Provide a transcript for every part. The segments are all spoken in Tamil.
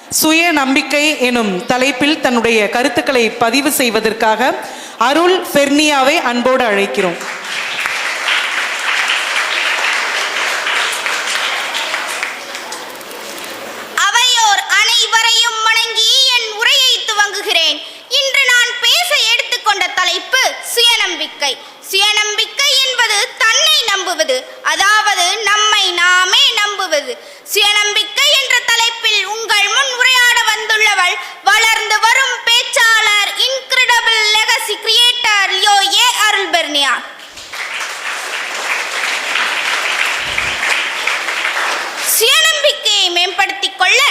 சுய நம்பிக்கை எனும் தலைப்பில் தன்னுடைய கருத்துக்களை பதிவு செய்வதற்காக அருள் ஃபெர்னியாவை அன்போடு அழைக்கிறோம். அவையோர் அனைவரையும் வணங்கி என் உரையை துவங்குகிறேன். இன்று நான் பேச எடுத்துக்கொண்ட தலைப்பு சுயநம்பிக்கை. சுயநம்பிக்கை என்பது தன்னை நம்புவது அதாவது நம்மை நாமே நம்புவது. சுயநம்பிக்கை என்ற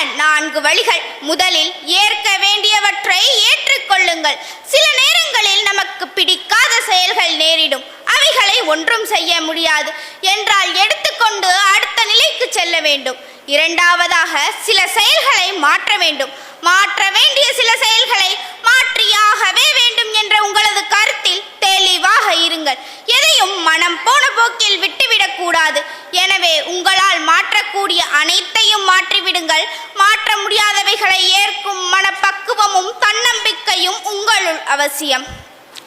நான்கு வழிகள். முதலில் ஏற்க வேண்டியவற்றை ஏற்றுக்கொள்ளுங்கள். சில நேரங்களில் நமக்கு பிடிக்காத செயல்கள் நேரிடும். அவைகளை ஒன்றும் செய்ய முடியாது. என்றால் எடுத்துக்கொண்டு அடுத்த நிலைக்கு செல்ல வேண்டும். இரண்டாவதாக சில செயல்களை மாற்ற வேண்டும். மாற்ற வேண்டிய சில செயல்களை மாற்றியாகவே வேண்டும் என்ற உங்களது கருத்து அனைத்தையும் மாற்றிவிடுங்கள். மாற்ற முடியாதவைகளை ஏற்கும் மனப்பக்குவமும் தன்னம்பிக்கையும் உங்களுள் அவசியம்.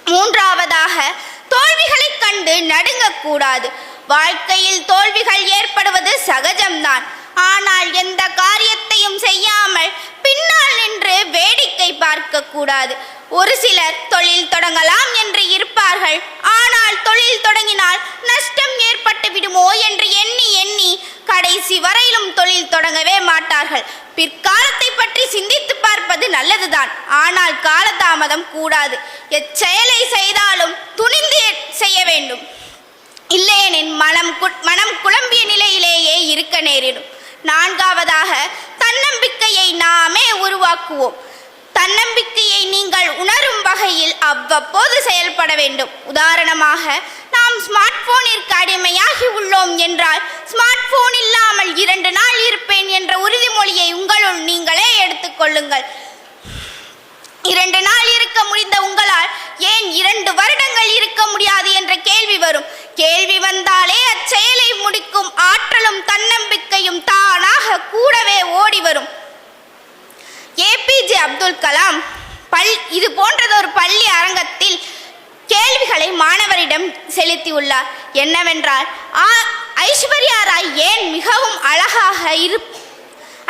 மூன்றாவதாக தோல்விகளைக் கண்டு நடுங்கக்கூடாது. வாழ்க்கையில் தோல்விகள் ஏற்படுவது சகஜம்தான். ஆனால் எந்த காரியத்தையும் செய்யாமல் பின்னால் நின்று வேடிக்கை பார்க்க கூடாது ஒரு சிலர் தொழில் தொடங்கலாம் என்று இருப்பார்கள். ஆனால் தொழில் தொடங்கினால் நஷ்டம் ஏற்பட்டு விடுமோ என்று எண்ணி எண்ணி கடைசி வரையிலும் தொழில் தொடங்கவே மாட்டார்கள். பிற்காலத்தை பற்றி சிந்தித்து பார்ப்பது நல்லதுதான். ஆனால் காலதாமதம் கூடாது. எச்செயலை செய்தாலும் துணிந்து செய்ய வேண்டும். இல்லையெனின் மனம் மனம் குழம்பிய நிலையிலேயே இருக்க நேரிடும். நான்காவதாக தன்னம்பிக்கையை நாமே உருவாக்குவோம். தன்னம்பிக்கையை நீங்கள் உணரும் வகையில் அவ்வப்போது செயல்பட வேண்டும். உதாரணமாக நாம் ஸ்மார்ட் போனிற்கு அடிமையாகி உள்ளோம் என்றால் ஸ்மார்ட் போன் இல்லாமல் இரண்டு நாள் இருப்பேன் என்ற உறுதிமொழியை உங்களுள் நீங்களே எடுத்துக்கொள்ளுங்கள் இரண்டு நாள் இருக்க முடிந்த உங்களால் ஏன் இரண்டு வருடங்கள் இருக்க முடியாது என்ற கேள்வி வரும். கேள்வி வந்தாலே அச்செயலை முடிக்கும் ஆற்றலும் தன்னம்பிக்கையும் தானாக கூட அப்துல் கலாம் பல் இது போன்றதொரு பள்ளி அரங்கத்தில் கேள்விகளை மாணவரிடம் செலுத்தியுள்ளார். என்னவென்றால் ஆ- ஐஸ்வர்யா ராய் ஏன் மிகவும் அழகாக இரு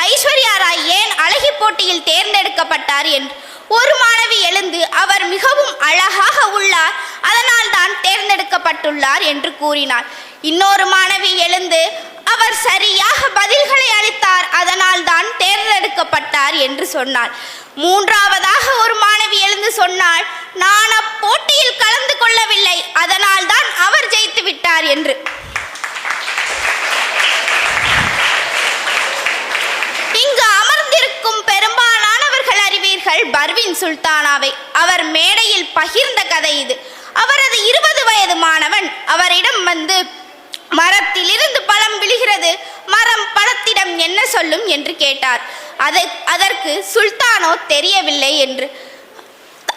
ஐஸ்வர்யா ராய் ஏன் அழகி போட்டியில் தேர்ந்தெடுக்கப்பட்டார் என்று. ஒரு மாணவி எழுந்து அவர் மிகவும் அழகாக உள்ளார் அதனால் தான் தேர்ந்தெடுக்கப்பட்டுள்ளார் என்று கூறினார் இன்னொரு மாணவி எழுந்து அவர் சரியாக பதில்களை அளித்தார் அதனால் தான் தேர்ந்த என்று சொன்னாள். மூன்றாவதாக ஒரு மாணவி எழுந்து சொன்னாள் நான் அப்போட்டியில் கலந்து கொள்ளவில்லை அதனால் தான் அவர் ஜெயித்து விட்டார் என்று. இங்கு அமர்ந்திருக்கும் பெரும்பாலானவர்கள் அறிவீர்கள் பர்வின் சுல்தானாவை. அவர் மேடையில் பகிர்ந்த கதை இது. அவரது இருபது வயது மாணவன் அவரிடம் வந்து மரத்திலிருந்து பழம் விழுகிறது மரம் பழத்திடம் என்ன சொல்லும்? என்று கேட்டார். அதை அதற்கு சுல்தானோ தெரியவில்லை என்று.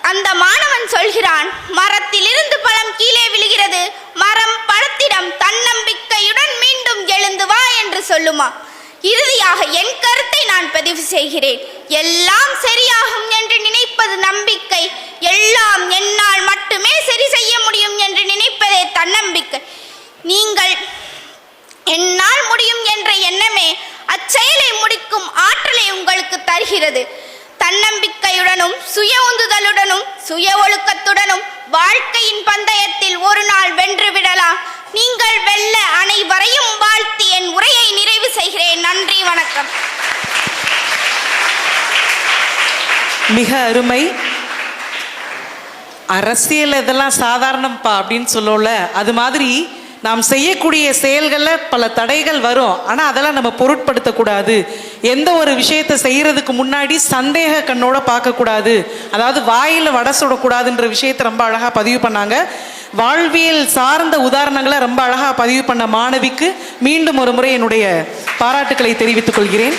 அந்த மாணவன் சொல்கிறான் மரத்திலிருந்து பழம் கீழே விழுகிறது. மரம் பழத்திடம் தன்னம்பிக்கையுடன் மீண்டும் எழுந்து வா என்று சொல்லுமா? இறுதியாக என் கருத்தை நான் பதிவு செய்கிறேன். எல்லாம் சரியாகும் என்று நினைப்பது நம்பிக்கை எல்லாம் என்னால் மட்டுமே சரி செய்ய முடியும் என்று நினைப்பதே தன்னம்பிக்கை நீங்கள் என்னால் முடியும் என்ற எண்ணமே அச்செயலை முடிக்கும் ஆற்றலை உங்களுக்கு தருகிறது தன்னம்பிக்கையுடனும் சுய உந்துதலுடனும் சுய ஒழுக்கத்துடனும் வாழ்க்கையின் பந்தயத்தில் ஒரு நாள் வென்று விடலாம். நீங்கள் வெல்ல அனைவரையும் வாழ்த்தி என் உரையை நிறைவு செய்கிறேன். நன்றி வணக்கம். மிக அருமை. அரசியல் இதெல்லாம் சாதாரணம்ப்பா அப்படின்னு சொல்லல அது மாதிரி நாம் செய்யக்கூடிய செயல்களில் பல தடைகள் வரும். ஆனால் அதெல்லாம் நம்ம பொருட்படுத்தக்கூடாது. எந்த ஒரு விஷயத்தை செய்கிறதுக்கு முன்னாடி சந்தேக கண்ணோட பார்க்கக்கூடாது. அதாவது வாயில் வடை சுடக்கூடாதுன்ற விஷயத்தை ரொம்ப அழகாக பதிவு பண்ணாங்க. வாழ்வியல் சார்ந்த உதாரணங்களை ரொம்ப அழகாக பதிவு பண்ண மாணவிக்கு மீண்டும் ஒரு முறை என்னுடைய பாராட்டுக்களை தெரிவித்துக் கொள்கிறேன்.